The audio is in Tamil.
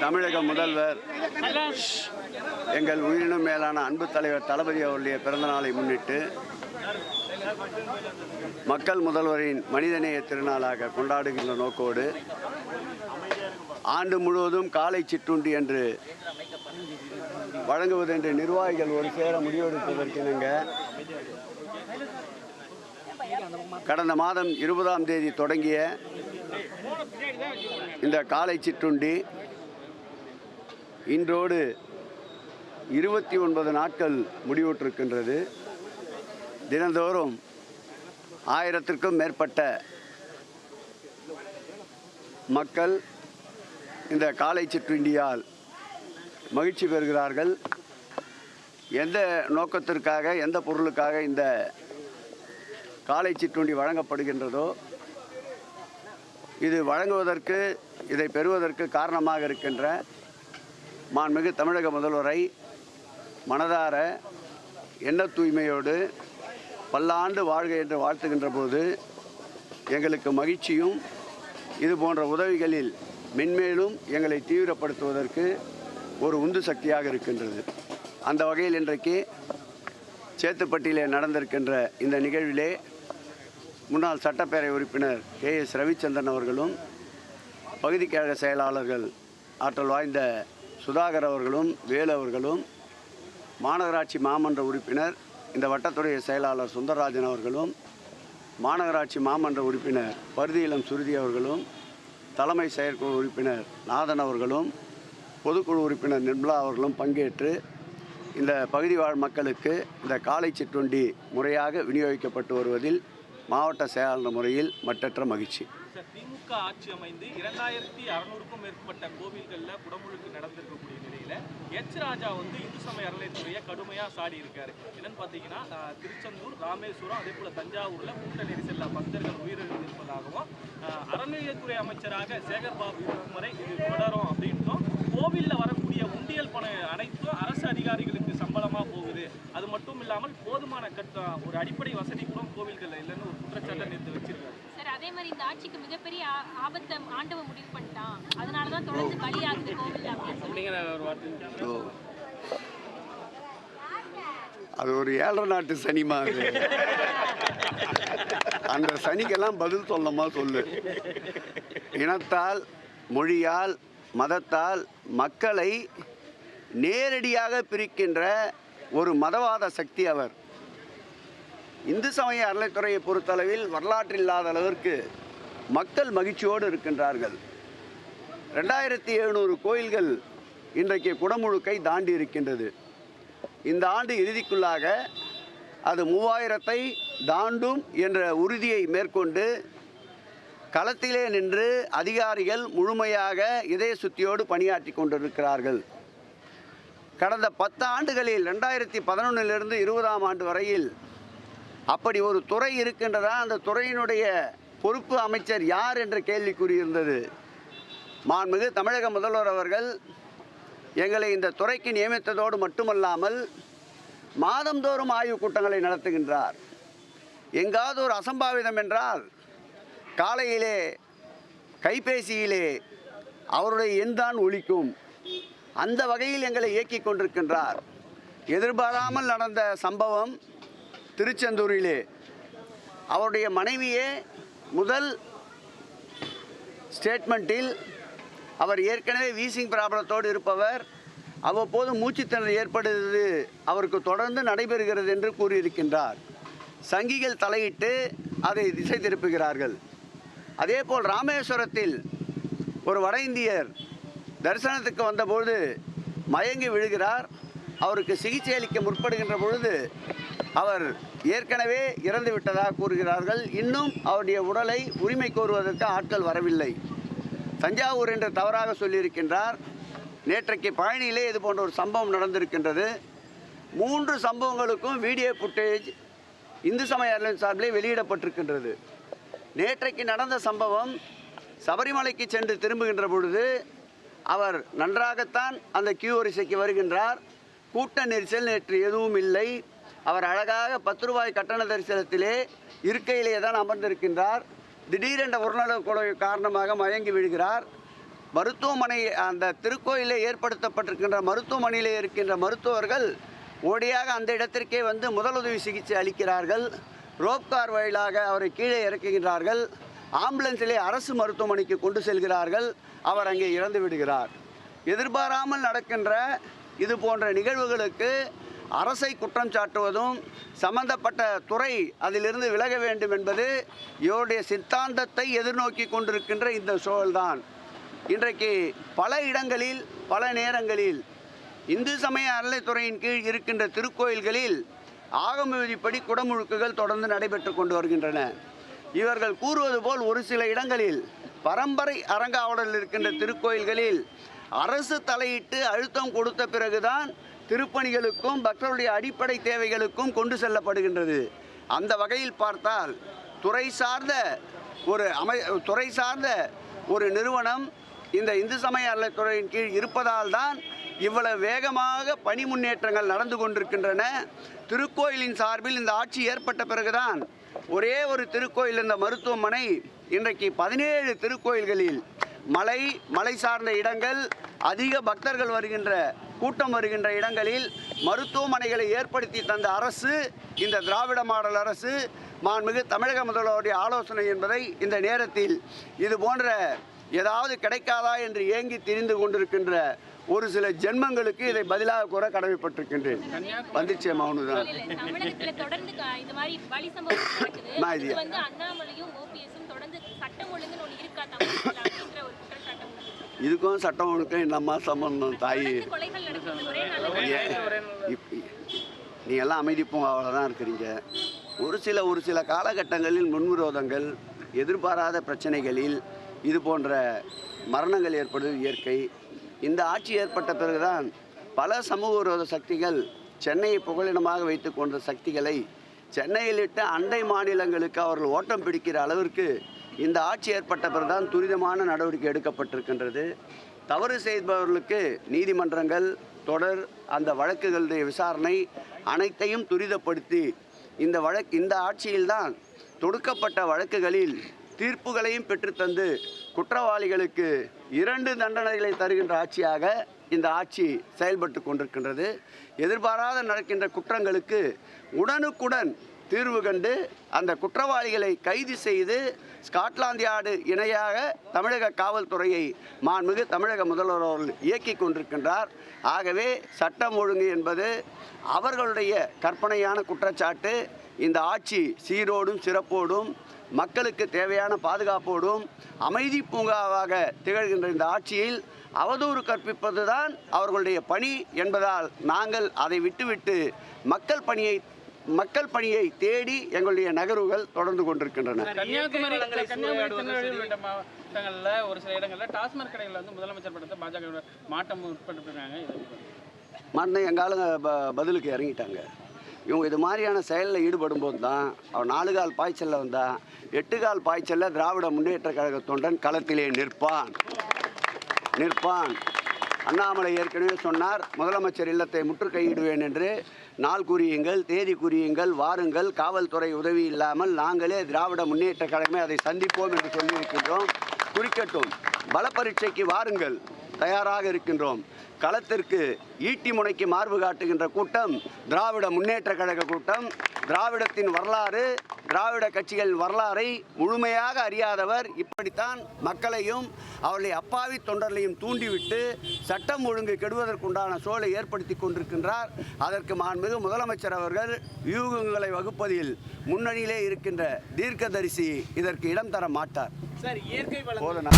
தமிழக முதல்வர் எங்கள் உயிரினும் மேலான அன்பு தலைவர் தளபதி அவருடைய பிறந்தநாளை முன்னிட்டு மக்கள் முதல்வரின் மனிதநேய திருநாளாக கொண்டாடுகின்ற நோக்கோடு ஆண்டு முழுவதும் காலை சிற்றுண்டி என்று வழங்குவதென்று நிர்வாகிகள் ஒரு சேர முடிவெடுப்பதற்கிணங்க கடந்த மாதம் இருபதாம் தேதி தொடங்கிய இந்த காலை சிற்றுண்டி இன்றோடு இருபத்தி ஒன்பது நாட்கள் முடிவுற்றிருக்கின்றது. தினந்தோறும் ஆயிரத்திற்கும் மேற்பட்ட மக்கள் இந்த காலை சிற்றுண்டியால் மகிழ்ச்சி பெறுகிறார்கள். எந்த நோக்கத்திற்காக எந்த பொருளுக்காக இந்த காலை சிற்றுண்டி வழங்கப்படுகின்றதோ இது வழங்குவதற்கு இதை பெறுவதற்கு காரணமாக இருக்கின்ற மாண்புமிகு தமிழக முதல்வரை மனதார எண்ண தூய்மையோடு பல்லாண்டு வாழ்க என்று வாழ்த்துகின்ற போது எங்களுக்கு மகிழ்ச்சியும் இது போன்ற உதவிகளில் மென்மேலும் எங்களை தீவிரப்படுத்துவதற்கு ஒரு உந்து சக்தியாக இருக்கின்றது. அந்த வகையில் இன்றைக்கு சேத்துப்பட்டியிலே நடந்திருக்கின்ற இந்த நிகழ்விலே முன்னாள் சட்டப்பேரவை உறுப்பினர் கே எஸ் ரவிச்சந்திரன் அவர்களும் பகுதி கழக செயலாளர்கள் ஆற்றல் வாய்ந்த சுதாகர் அவர்களும் வேலு அவர்களும் மாநகராட்சி மாமன்ற உறுப்பினர் இந்த வட்டத்துடைய செயலாளர் சுந்தரராஜன் அவர்களும் மாநகராட்சி மாமன்ற உறுப்பினர் பருதியிலம் சுருதி அவர்களும் தலைமை செயற்குழு உறுப்பினர் நாதன் அவர்களும் பொதுக்குழு உறுப்பினர் நிர்மலா அவர்களும் பங்கேற்று இந்த பகுதி வாழ் மக்களுக்கு இந்த காலை சிற்றுண்டி முறையாக விநியோகிக்கப்பட்டு வருவதில் மாவட்ட செயலாளர் முறையில் மற்றற்ற மகிழ்ச்சி. திமுக ஆட்சி அமைந்து இரண்டாயிரத்தி அறுநூறுக்கும் மேற்பட்ட கோவில்களில் குடமுழுக்கு நடந்திருக்கக்கூடிய நிலையில எச் ராஜா வந்து இந்து சமய அறநிலையத்துறையை கடுமையாக சாடி இருக்காரு. என்னன்னு பார்த்தீங்கன்னா திருச்செந்தூர் ராமேஸ்வரம் அதே போல தஞ்சாவூரில் கூட்ட நெரிசல்ல பக்தர்கள் உயிரிழந்திருப்பதாகவும் அறநிலையத்துறை அமைச்சராக சேகர் பாபு இருக்கும் வரை இது தொடரும் அப்படின்னும் கோவிலில் வரக்கூடிய உண்டியல் பணம் அனைத்தும் அரசு அதிகாரிகளுக்கு சம்பளமாக அது மட்டும் இல்லாமல் போதுமான கட்ட ஒரு அடிப்படை வசதி கூட கோவில்கள் இல்லைன்னு ஒரு குற்றச்சாட்டை நேற்று வச்சிருக்காரு. சார் அதே மாதிரி இந்த ஆட்சிக்கு மிகப்பெரிய ஆபத்தை ஆண்டவன் முடிவு பண்ணிட்டான். அதனால தான் தொடர்ந்து பலியாகுது கோவில் அப்படிங்கிற ஒரு வார்த்தை. அது ஒரு ஏழரை நாட்டு சனிமா அது அந்த சனிக்கெல்லாம் பதில் சொல்லமா சொல்லு. இனத்தால் மொழியால் மதத்தால் மக்களை நேரடியாக பிரிக்கின்ற ஒரு மதவாத சக்தி அவர். இந்து சமய அறநிலைத்துறையை பொறுத்தளவில் வரலாற்றில் இல்லாத அளவிற்கு மக்கள் மகிழ்ச்சியோடு இருக்கின்றார்கள். ரெண்டாயிரத்தி எழுநூறு கோயில்கள் இன்றைக்கு குடமுழுக்கை தாண்டி இருக்கின்றது. இந்த ஆண்டு இறுதிக்குள்ளாக அது மூவாயிரத்தை தாண்டும் என்ற உறுதியை மேற்கொண்டு களத்திலே நின்று அதிகாரிகள் முழுமையாக இதய சுத்தியோடு பணியாற்றி கொண்டிருக்கிறார்கள். கடந்த பத்து ஆண்டுகளில் ரெண்டாயிரத்தி பதினொன்றிலிருந்து இருபதாம் ஆண்டு வரையில் அப்படி ஒரு துறை இருக்கின்றதா? அந்த துறையினுடைய பொறுப்பு அமைச்சர் யார் என்ற கேள்வி கூறியிருந்தது. மாண்புமிகு தமிழக முதல்வர் அவர்கள் எங்களை இந்த துறைக்கு நியமித்ததோடு மட்டுமல்லாமல் மாதந்தோறும் ஆய்வுக் கூட்டங்களை நடத்துகின்றார். எங்காவது ஒரு அசம்பாவிதம் என்றால் காலையிலே கைபேசியிலே அவருடைய எண்தான் ஒழிக்கும் அந்த வகையில் எங்களை இயக்கி கொண்டிருக்கின்றார். எதிர்பாராமல் நடந்த சம்பவம் திருச்செந்தூரிலே. அவருடைய மனைவியே முதல் ஸ்டேட்மெண்ட்டில் அவர் ஏற்கனவே வீசிங் ப்ராப்ளத்தோடு இருப்பவர். அவ்வப்போது மூச்சுத்திணறல் ஏற்படுவது அவருக்கு தொடர்ந்து நடைபெறுகிறது என்று கூறியிருக்கின்றார். சங்கிகள் தலையிட்டு அதை திசை திருப்புகிறார்கள். அதேபோல் ராமேஸ்வரத்தில் ஒரு வட இந்தியர் தரிசனத்துக்கு வந்தபொழுது மயங்கி விழுகிறார். அவருக்கு சிகிச்சை அளிக்க முற்படுகின்ற பொழுது அவர் ஏற்கனவே இறந்து விட்டதாக கூறுகிறார்கள். இன்னும் அவருடைய உடலை உரிமை கோருவதற்கு ஆட்கள் வரவில்லை. தஞ்சாவூர் என்று தவறாக சொல்லியிருக்கின்றார். நேற்றைக்கு பழனியிலே இது போன்ற ஒரு சம்பவம் நடந்திருக்கின்றது. மூன்று சம்பவங்களுக்கும் வீடியோ ஃபுட்டேஜ் இந்து சமய அறநிலையம் சார்பிலே வெளியிடப்பட்டிருக்கின்றது. நேற்றைக்கு நடந்த சம்பவம் சபரிமலைக்கு சென்று திரும்புகின்ற பொழுது அவர் நன்றாகத்தான் அந்த கியூ வரிசைக்கு வருகின்றார். கூட்ட நெரிசல் நேற்று எதுவும் இல்லை. அவர் அழகாக பத்து ரூபாய் கட்டண தரிசனத்திலே இருக்கையிலே தான் அமர்ந்திருக்கின்றார். திடீரென்ற உடல்நலக் குறைவு காரணமாக மயங்கி விழுகிறார். மருத்துவமனை அந்த திருக்கோயிலே ஏற்படுத்தப்பட்டிருக்கின்ற மருத்துவமனையிலே இருக்கின்ற மருத்துவர்கள் ஓடியாக அந்த இடத்திற்கே வந்து முதலுதவி சிகிச்சை அளிக்கிறார்கள். ரோப்கார் வழியாக அவரை கீழே இறக்குகின்றார்கள். ஆம்புலன்ஸிலே அரசு மருத்துவமனைக்கு கொண்டு செல்கிறார்கள். அவர் அங்கே இறந்து விடுகிறார். எதிர்பாராமல் நடக்கின்ற இது போன்ற நிகழ்வுகளுக்கு அரசை குற்றம் சாட்டுவதும் சம்பந்தப்பட்ட துறை அதிலிருந்து விலக வேண்டும் என்பது இவருடைய சித்தாந்தத்தை எதிர்நோக்கி கொண்டிருக்கின்ற இந்த சூழல்தான். இன்றைக்கு பல இடங்களில் பல நேரங்களில் இந்து சமய அறநிலைத்துறையின் கீழ் இருக்கின்ற திருக்கோயில்களில் ஆகம விதிப்படி குடமுழுக்குகள் தொடர்ந்து நடைபெற்று கொண்டு வருகின்றன. இவர்கள் கூறுவது போல் ஒரு சில இடங்களில் பரம்பரை அறங்காவலர்கள் இருக்கின்ற திருக்கோயில்களில் அரசு தலையிட்டு அழுத்தம் கொடுத்த பிறகுதான் திருப்பணிகளுக்கும் பக்தர்களுடைய அடிப்படை தேவைகளுக்கும் கொண்டு செல்லப்படுகின்றது. அந்த வகையில் பார்த்தால் துறை சார்ந்த ஒரு அமை துறை சார்ந்த ஒரு நிறுவனம் இந்த இந்து சமய அறநிலைத்துறையின் கீழ் இருப்பதால் தான் இவ்வளவு வேகமாக பணி முன்னேற்றங்கள் நடந்து கொண்டிருக்கின்றன. திருக்கோயிலின் சார்பில் இந்த ஆட்சி ஏற்பட்ட பிறகுதான் ஒரே ஒரு திருக்கோயில் இந்த மருத்துவமனை இன்றைக்கு பதினேழு திருக்கோயில்களில் மலை மலை சார்ந்த இடங்கள் அதிக பக்தர்கள் வருகின்ற கூட்டம் வருகின்ற இடங்களில் மருத்துவமனைகளை ஏற்படுத்தி தந்த அரசு இந்த திராவிட மாடல் அரசு மாண்புமிகு தமிழக முதல்வருடைய ஆலோசனை என்பதை இந்த நேரத்தில் இது போன்ற ஏதாவது கிடைக்காதா என்று ஏங்கி திரிந்து கொண்டிருக்கின்ற ஒரு சில ஜென்மங்களுக்கு இதை பதிலாக கூற கடமைப்பட்டிருக்கின்றேன். வந்துச்சே குற்றச்சாட்டம் முன்வைச்சிருக்காங்க. இதுக்கும் சட்டம் ஒழுக்கம் என்னம்மா சம்பந்தம் தாயி? நீ எல்லாம் அமைதி பூங்காவில் தான் இருக்கிறீங்க. ஒரு சில ஒரு சில காலகட்டங்களில் முன்விரோதங்கள் எதிர்பாராத பிரச்சனைகளில் இது போன்ற மரணங்கள் ஏற்படுவது இயற்கை. இந்த ஆட்சி ஏற்பட்ட பிறகுதான் பல சமூக விரோத சக்திகள் சென்னையை புகலிடமாக வைத்து கொண்ட சக்திகளை சென்னையில் இட்ட அண்டை மாநிலங்களுக்கு அவர்கள் ஓட்டம் பிடிக்கிற அளவிற்கு இந்த ஆட்சி ஏற்பட்ட பிறகுதான் துரிதமான நடவடிக்கை எடுக்கப்பட்டிருக்கின்றது. தவறு செய்பவர்களுக்கு நீதிமன்றங்கள் தொடர் அந்த வழக்குகளுடைய விசாரணை அனைத்தையும் துரிதப்படுத்தி இந்த வழக்கு இந்த ஆட்சியில்தான் தொடுக்கப்பட்ட வழக்குகளில் தீர்ப்புகளையும் பெற்றுத்தந்து குற்றவாளிகளுக்கு இரண்டு தண்டனைகளை தருகின்ற ஆட்சியாக இந்த ஆட்சி செயல்பட்டு கொண்டிருக்கின்றது. எதிர்பாராத நடக்கின்ற குற்றங்களுக்கு உடனுக்குடன் தீர்வு கண்டு அந்த குற்றவாளிகளை கைது செய்து ஸ்காட்லாந்து யார்டு இணையாக தமிழக காவல்துறையை மாண்புமிகு தமிழக முதல்வர் அவர்கள் இயக்கி கொண்டிருக்கின்றார். ஆகவே சட்டம் ஒழுங்கு என்பது அவர்களுடைய கற்பனையான குற்றச்சாட்டு. இந்த ஆட்சி சீரோடும் சிறப்போடும் மக்களுக்கு தேவையான பாதுகாப்போடும் அமைதி பூங்காவாக திகழ்கின்ற இந்த ஆட்சியில் அவதூறு கற்பிப்பதுதான் அவர்களுடைய பணி என்பதால் நாங்கள் அதை விட்டுவிட்டு மக்கள் பணியை மக்கள் பணியை தேடி எங்களுடைய நகர்வுகள் தொடர்ந்து கொண்டிருக்கின்றன. கன்னியாகுமரி ஒரு சில இடங்கள்ல டாஸ்மாக் கடைகள் வந்து முதலமைச்சர் படத்தை பாஜக மாட்டம் உட்பட்டுருக்காங்க. எங்காலுங்க ப பதிலுக்கு இறங்கிட்டாங்க. இவங்க இது மாதிரியான செயலில் ஈடுபடும் போது தான் அவர் நாலு கால் பாய்ச்சலில் வந்தால் எட்டு கால் பாய்ச்சலில் திராவிட முன்னேற்ற கழக தொண்டன் களத்திலே நிற்பான். நிற்பான். அண்ணாமலை ஏற்கனவே சொன்னார் முதலமைச்சர் இல்லத்தை முற்றுகையிடுவேன் என்று. நாள் கூறியுங்கள் தேதி குறியுங்கள் வாருங்கள் காவல்துறை உதவி இல்லாமல் நாங்களே திராவிட முன்னேற்ற கழகமே அதை சந்திப்போம் என்று சொல்லியிருக்கின்றோம். குறிக்கட்டும். பல பரீட்சைக்கு வாருங்கள். தயாராக இருக்கின்றோம். களத்திற்கு ஈட்டி முனைக்கு மார்பு காட்டுகின்ற கூட்டம் திராவிட முன்னேற்ற கழக கூட்டம் திராவிடத்தின் வரலாறு திராவிட கட்சிகள் வரலாறை முழுமையாக அறியாதவர் இப்படித்தான் மக்களையும் அவர்களை அப்பாவி தொண்டர்களையும் தூண்டிவிட்டு சட்டம் ஒழுங்கு கெடுவதற்குண்டான சூழலை ஏற்படுத்தி கொண்டிருக்கின்றார். அதற்கு மாண்புமிகு முதலமைச்சர் அவர்கள் வியூகங்களை வகுப்பதில் முன்னணியிலே இருக்கின்ற தீர்க்கதரிசி இதற்கு இடம் தர மாட்டார். சார் இயற்கை போதனா